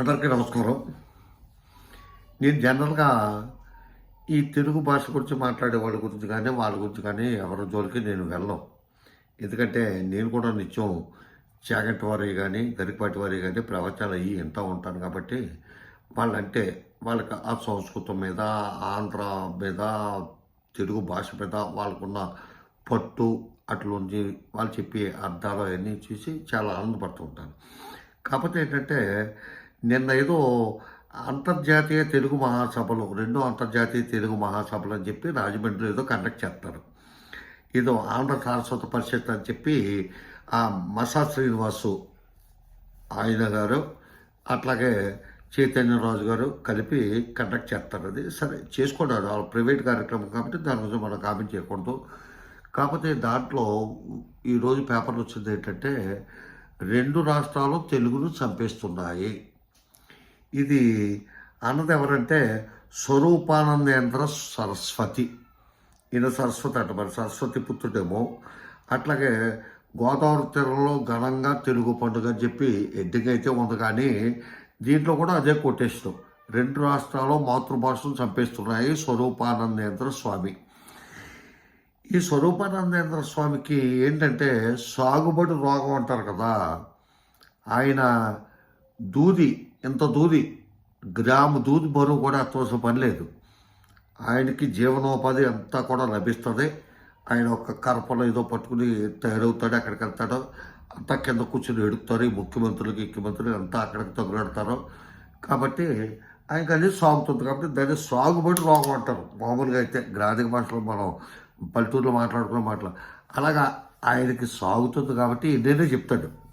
అందరికీ నమస్కారం. నేను జనరల్గా ఈ తెలుగు భాష గురించి మాట్లాడే వాళ్ళ గురించి కానీ వాళ్ళ గురించి కానీ ఎవరి జోలికి నేను వెళ్ళను. ఎందుకంటే నేను కూడా నిత్యం చాగంటి వారి కానీ గరికపాటి వారి కానీ ప్రవచనాలు అయ్యి వింటూ ఉంటాను కాబట్టి వాళ్ళంటే వాళ్ళకి ఆ సంస్కృతం మీద ఆంధ్ర మీద తెలుగు భాష మీద వాళ్ళకున్న పట్టు అట్లుంచి వాళ్ళు చెప్పే అర్థాలు అవన్నీ చూసి చాలా ఆనందపడుతూ ఉంటాను. కాకపోతే ఏంటంటే నిన్న ఏదో అంతర్జాతీయ తెలుగు మహాసభలు రెండో అంతర్జాతీయ తెలుగు మహాసభలు అని చెప్పి రాజమండ్రిలో ఏదో కండక్ట్ చేస్తారు. ఏదో ఆంధ్ర సారస్వత పరిషత్ అని చెప్పి ఆ మసా శ్రీనివాసు ఆయన గారు అట్లాగే చైతన్యరాజు గారు కలిపి కండక్ట్ చేస్తారు. అది సరే చేసుకున్నారు వాళ్ళ ప్రైవేట్ కార్యక్రమం కాబట్టి దాని గురించి మనం కామెంట్ చేయకూడదు. కాకపోతే దాంట్లో ఈరోజు పేపర్లు వచ్చింది ఏంటంటే రెండు రాష్ట్రాలు తెలుగును చంపేస్తున్నాయి. ఇది అన్నది ఎవరంటే స్వరూపానందేంద్ర సరస్వతి. ఈయన సరస్వతి అంట మరి సరస్వతి పుత్రుడేమో. అట్లాగే గోదావరి తీరంలో ఘనంగా తెలుగు పండుగ అని చెప్పి ఎడ్డింగ్ అయితే ఉంది కానీ దీంట్లో కూడా అదే కొటేషన్. రెండు రాష్ట్రాలు మాతృభాషను చంపేస్తున్నాయి స్వరూపానందేంద్ర స్వామి. ఈ స్వరూపానందేంద్ర స్వామికి ఏంటంటే సాగుబడి రోగం అంటారు కదా. ఆయన దూది ఇంత దూది గ్రాము దూది బరువు కూడా ఎత్తవలసిన పని లేదు. ఆయనకి జీవనోపాధి అంతా కూడా లభిస్తుంది. ఆయన ఒక కరపలో ఏదో పట్టుకుని తయారవుతాడు అక్కడికి వెళ్తాడు. అంతా కింద కూర్చుని ఎడుపుతారు ఈ ముఖ్యమంత్రులకి ముఖ్యమంత్రులు అంతా అక్కడికి తగులాడతారు. కాబట్టి ఆయనకు అది సాగుతుంది. కాబట్టి దాన్ని సాగుబడి రోగం అంటారు. మామూలుగా అయితే గ్రాధిక భాషలో మనం పల్లెటూరులో మాట్లాడుకునే మాటలు. అలాగా ఆయనకి సాగుతుంది కాబట్టి నేనే చెప్తాడు.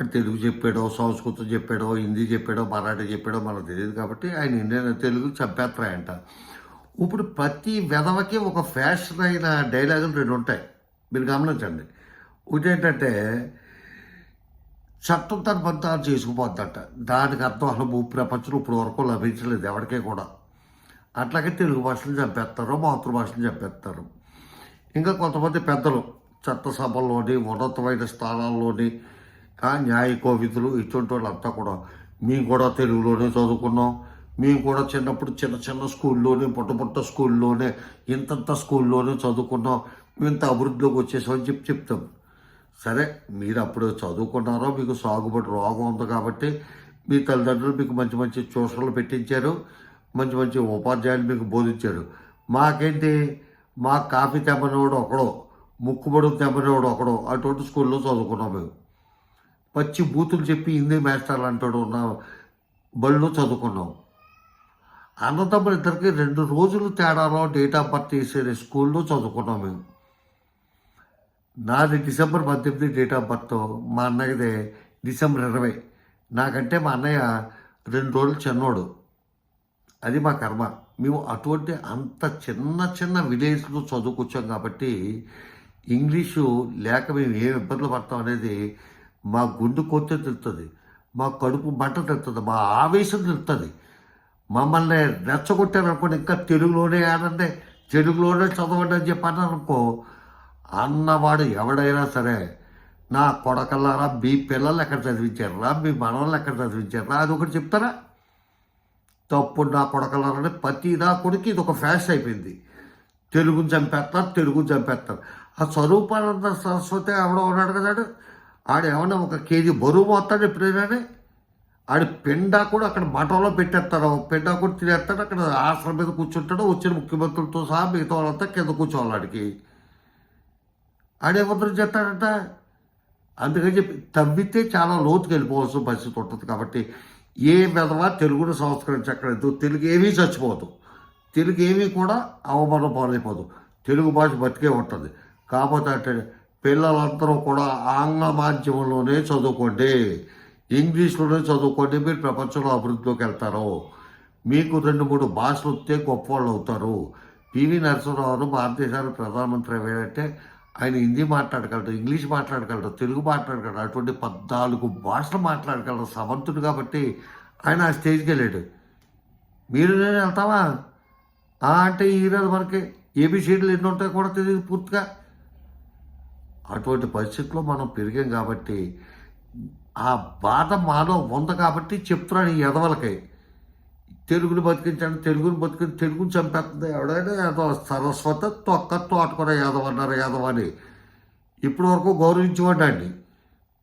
అది తెలుగు చెప్పాడో సంస్కృతం చెప్పాడో హిందీ చెప్పాడో మరాఠీ చెప్పాడో మనకు తెలియదు కాబట్టి ఆయన ఇండియన్ తెలుగు చంపేస్తాయంట ఇప్పుడు ప్రతి వెధవకి ఒక ఫ్యాషన్ అయిన డైలాగులు రెండు ఉంటాయి. మీరు గమనించండి. ఒకటి ఏంటంటే చట్టం తన పని తాను చేసుకుపోద్దంట. దానికి అర్థం అసలు భూ ప్రపంచం ఇప్పుడు వరకు లభించలేదు ఎవరికే కూడా. అట్లాగే తెలుగు భాషను చంపేస్తారు మాతృభాషను చంపేస్తారు. ఇంకా కొంతమంది పెద్దలు చట్టసభల్లోని ఉన్నతమైన స్థానాల్లోని న్యాయ కోవిదులు ఇటువంటి వాళ్ళంతా కూడా మేము కూడా తెలుగులోనే చదువుకున్నాం. మేము కూడా చిన్నప్పుడు చిన్న చిన్న స్కూల్లోనే పుట్ట పుట్ట స్కూల్లోనే ఇంతంత స్కూల్లోనే చదువుకున్నాం. ఇంత అభివృద్ధిలోకి వచ్చేసామని చెప్పి చెప్తాం. సరే మీరు అప్పుడు చదువుకున్నారో? మీకు సాగుబడి రోగం ఉంది కాబట్టి మీ తల్లిదండ్రులు మీకు మంచి మంచి ట్యూషన్లు పెట్టించారు. మంచి మంచి ఉపాధ్యాయులు మీకు బోధించారు. మాకేంటి? మా కాఫీ తెమ్మనివాడు ఒకడో ముక్కుబడు తెమ్మనివాడు ఒకడో. అటువంటి స్కూల్లో చదువుకున్నాం మేము. పచ్చి బూతులు చెప్పి హిందీ మాస్టర్లు అంటాడు నా బళ్ళు చదువుకున్నాం. అన్నదమ్ములు ఇద్దరికి రెండు రోజులు తేడాలో డేట్ ఆఫ్ బర్త్ వేసే స్కూల్లో చదువుకున్నాం మేము. నాది డిసెంబర్ పద్దెనిమిది డేట్ ఆఫ్ బర్త్ మా అన్నయ్యదే డిసెంబర్ ఇరవై. నాకంటే మా అన్నయ్య రెండు రోజులు చిన్నోడు. అది మా కర్మ. మేము అటువంటి అంత చిన్న చిన్న విలేజ్లో చదువుకొచ్చాం కాబట్టి ఇంగ్లీషు లేక మేము ఏం ఇబ్బందులు పడతాం అనేది మా గుండు కొత్త తెలుస్తుంది మా కడుపు మంట తెలుస్తుంది మా ఆవేశం తెలుస్తుంది మమ్మల్ని రెచ్చగొట్టారనుకోండి ఇంకా తెలుగులోనే ఆడండి తెలుగులోనే చదవండి అని చెప్పాను అనుకో అన్నవాడు ఎవడైనా సరే నా కొడకల్లారా మీ పిల్లలు ఎక్కడ చదివించారా మీ మనవాళ్ళు ఎక్కడ చదివించారా అది ఒకటి చెప్తారా? తప్పుడు నా కొడకలారని ప్రతి నా కొడుకు ఇది ఒక ఫ్యాషన్ అయిపోయింది. తెలుగుని చంపేస్తారు తెలుగుని చంపేస్తారు. ఆ స్వరూపానంద సరస్వతి ఎవడో ఉన్నాడు కదాడు ఆడేమన్నా ఒక కేజీ బరువు పోతాడు ఎప్పుడైనా? ఆడి పెండా కూడా అక్కడ మఠంలో పెట్టేస్తారు పెండా కూడా తినేస్తాడు. అక్కడ ఆశ్రమం మీద కూర్చుంటాడు. వచ్చిన ముఖ్యమంత్రులతో సహా మిగతా వాళ్ళంతా కింద కూర్చోవాలి ఆడికి. ఆడేమంత్రం చేస్తాడంట? అందుకని చెప్పి తవ్వితే చాలా లోతుకు వెళ్ళిపోవాల్సిన పరిస్థితి ఉంటుంది కాబట్టి ఏ విధవా తెలుగును సంస్కరించక్కర్లేదు తెలుగు ఏమీ చచ్చిపోదు. తెలుగు ఏమీ కూడా అవమానం పాలైపోదు. తెలుగు భాష బతికే ఉంటుంది. కాకపోతే అంటే పిల్లలందరూ కూడా ఆంగ్ల మాధ్యమంలోనే చదువుకోండి. ఇంగ్లీష్లోనే చదువుకోండి. మీరు ప్రపంచంలో అభివృద్ధిలోకి వెళ్తారు. మీకు రెండు మూడు భాషలు వస్తే గొప్ప వాళ్ళు అవుతారు. పివి నరసింహరావు భారతదేశానికి ప్రధానమంత్రి అయ్యాడంటే ఆయన హిందీ మాట్లాడగలడు ఇంగ్లీష్ మాట్లాడగలడు తెలుగు మాట్లాడగలడు అటువంటి పద్నాలుగు భాషలు మాట్లాడగలడు సమర్థుడు కాబట్టి ఆయన ఆ స్టేజ్కి వెళ్ళాడు. మీరు నేను వెళ్తావా అంటే ఈరోజు మనకి ఏబిసీడీలు ఎన్ని ఉంటాయో కూడా తెలియదు పూర్తిగా. అటువంటి పరిస్థితుల్లో మనం పెరిగాం కాబట్టి ఆ బాధ మాలో ఉంది కాబట్టి చెప్తున్నాను ఈ ఎదవలకై తెలుగుని బతికించండి తెలుగుని బతికి తెలుగుని చంపేస్తుంది. ఎవడైనా ఏదో సరస్వత తొక్క తోటకూర యాదవ్ అన్నారు అని. ఇప్పటి వరకు గౌరవించేవాడండి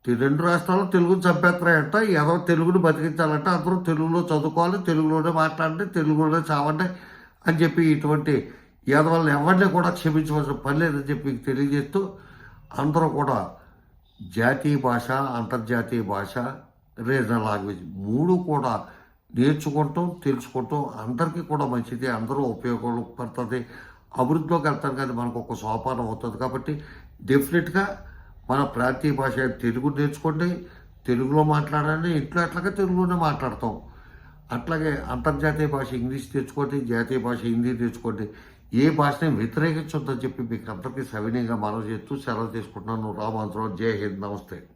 రెండు రాష్ట్రాల్లో తెలుగుని చంపేస్తున్నాయంట ఏదో తెలుగుని బతికించాలంటే అందరూ తెలుగులో చదువుకోవాలి తెలుగులోనే మాట్లాడండి తెలుగులోనే చావండి అని చెప్పి ఇటువంటి యాదవాళ్ళని ఎవరిని కూడా క్షమించవలసిన పని లేదని చెప్పి తెలియజేస్తూ అందరూ కూడా జాతీయ భాష అంతర్జాతీయ భాష రీజనల్ లాంగ్వేజ్ మూడు కూడా నేర్చుకుంటాం తెలుసుకుంటాం అందరికీ కూడా మంచిది. అందరూ ఉపయోగపడుతుంది అభివృద్ధిలోకి వెళ్తాం కానీ మనకు ఒక సోపానం అవుతుంది కాబట్టి డెఫినెట్గా మన ప్రాంతీయ భాష తెలుగు నేర్చుకోండి తెలుగులో మాట్లాడాలి ఇంట్లో అట్లాగే తెలుగులోనే మాట్లాడతాం. అట్లాగే అంతర్జాతీయ భాష ఇంగ్లీష్ తెచ్చుకోండి జాతీయ భాష హిందీ తెచ్చుకోండి ఏ భాషని వ్యతిరేకించొద్దని చెప్పి మీకు అందరికీ సవినయంగా మనవి చేస్తూ సెలవు తీసుకుంటున్నాను. రామాంతరావు జై హింద్. నమస్తే.